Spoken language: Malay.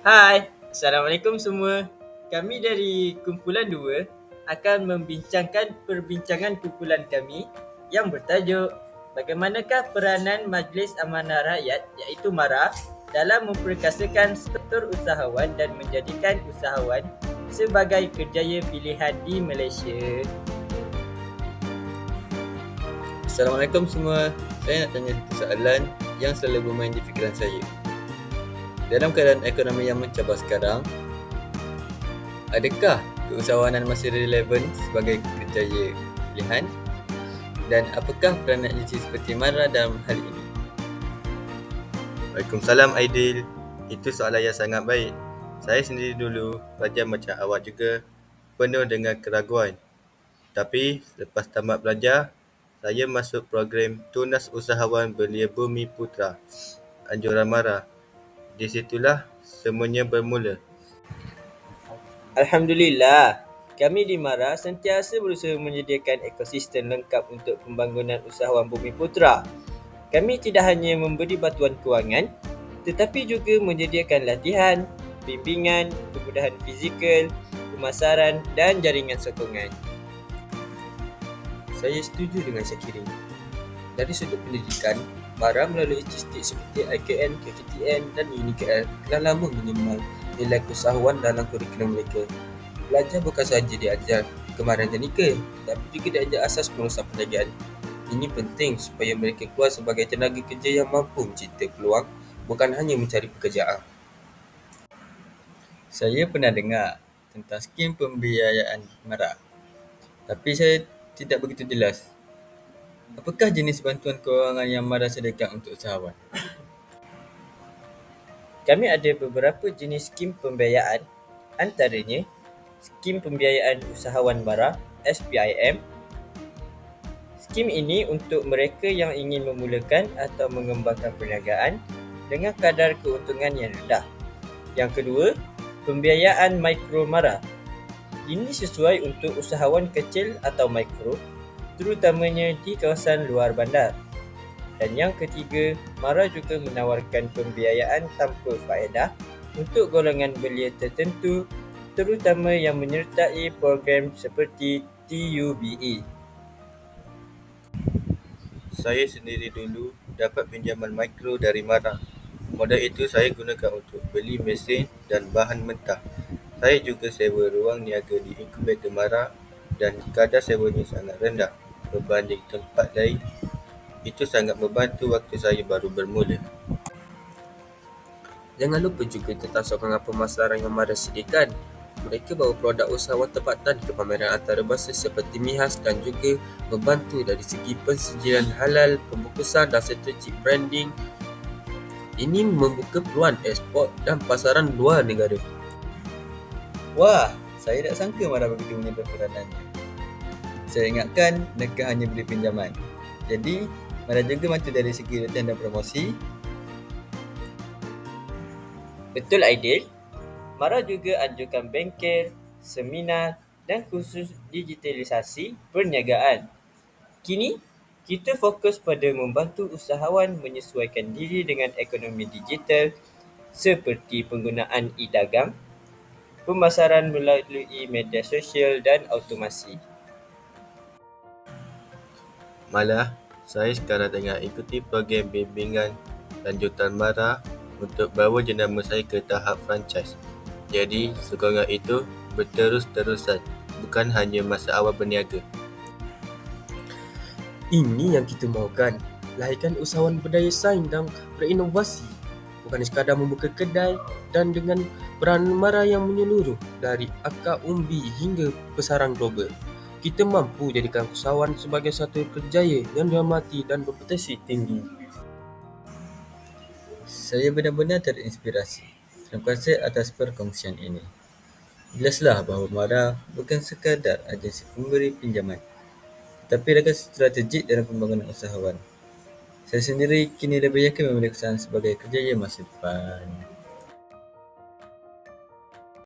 Hai, Assalamualaikum semua. Kami dari Kumpulan 2 akan membincangkan perbincangan kumpulan kami yang bertajuk Bagaimanakah peranan Majlis Amanah Rakyat iaitu MARA dalam memperkasakan sektor usahawan dan menjadikan usahawan sebagai kerjaya pilihan di Malaysia. Assalamualaikum semua. Saya nak tanya satu soalan yang selalu bermain di fikiran saya. Dalam keadaan ekonomi yang mencabar sekarang, adakah keusahawanan masih relevan sebagai kerjaya pilihan? Dan apakah peranan agensi seperti MARA dalam hal ini? Waalaikumsalam Aidil. Itu soalan yang sangat baik. Saya sendiri dulu belajar macam awak juga, penuh dengan keraguan. Tapi selepas tamat belajar, saya masuk program Tunas Usahawan Belia Bumi Putra, anjuran MARA. Di situlah semuanya bermula. Alhamdulillah, kami di MARA sentiasa berusaha menyediakan ekosistem lengkap untuk pembangunan usahawan Bumi Putra. Kami tidak hanya memberi bantuan kewangan, tetapi juga menyediakan latihan, bimbingan, kemudahan fizikal, pemasaran dan jaringan sokongan. Saya setuju dengan Syakirin. Dari sudut pendidikan, MARA melalui cistik seperti IKN, KKTN dan UNIKL telah lama menyemal nilai keusahawan dalam kurikulum mereka. Pelajar bukan sahaja diajar kemahiran teknikal, tetapi juga diajar asas pengurusan perniagaan. Ini penting supaya mereka keluar sebagai tenaga kerja yang mampu mencipta peluang, bukan hanya mencari pekerjaan. Saya pernah dengar tentang skim pembiayaan MARA, tapi saya tidak begitu jelas. Apakah jenis bantuan kewangan yang MARA sediakan untuk usahawan? Kami ada beberapa jenis skim pembiayaan, antaranya Skim Pembiayaan Usahawan MARA SPIM. Skim ini untuk mereka yang ingin memulakan atau mengembangkan perniagaan dengan kadar keuntungan yang rendah. Yang kedua, Pembiayaan Mikro MARA. Ini sesuai untuk usahawan kecil atau mikro, terutamanya di kawasan luar bandar. Dan yang ketiga, MARA juga menawarkan pembiayaan tanpa faedah untuk golongan belia tertentu terutama yang menyertai program seperti TUBE. Saya sendiri dulu dapat pinjaman mikro dari MARA. Modal itu saya gunakan untuk beli mesin dan bahan mentah. Saya juga sewa ruang niaga di inkubator MARA dan kadar sewanya sangat rendah berbanding tempat lain. Itu sangat membantu waktu saya baru bermula. Jangan lupa juga tentang sokongan pemasaran yang MARA sediakan. Mereka bawa produk usahawan tempatan ke pameran antarabangsa seperti MIHAS dan juga membantu dari segi pensejian halal, pembungkusan dan strategi branding. Ini membuka peluang ekspor dan pasaran luar negara. Wah, saya tak sangka MARA begitu menyebut peranannya. Saya ingatkan mereka hanya beri pinjaman. Jadi, MARA juga bantu dari segi latihan dan promosi. Betul Aidil, MARA juga anjurkan bengkel, seminar dan kursus digitalisasi perniagaan. Kini, kita fokus pada membantu usahawan menyesuaikan diri dengan ekonomi digital seperti penggunaan e-dagang, pemasaran melalui media sosial dan automasi. Malah, saya sekarang tengah ikuti program bimbingan lanjutan MARA untuk bawa jenama saya ke tahap franchise. Jadi, sokongan itu berterus-terusan, bukan hanya masa awal berniaga. Ini yang kita mahukan. Lahirkan usahawan berdaya saing dan berinovasi. Bukan sekadar membuka kedai dan dengan peranan MARA yang menyeluruh dari akar umbi hingga besaran global. Kita mampu jadikan usahawan sebagai satu kerjaya yang dihormati dan berpotensi tinggi. Saya benar-benar terinspirasi. Terima kasih atas perkongsian ini. Jelaslah bahawa MARA bukan sekadar agensi pemberi pinjaman, tetapi rakan strategik dalam pembangunan usahawan. Saya sendiri kini lebih yakin memiliki kesan sebagai kerjaya masa depan.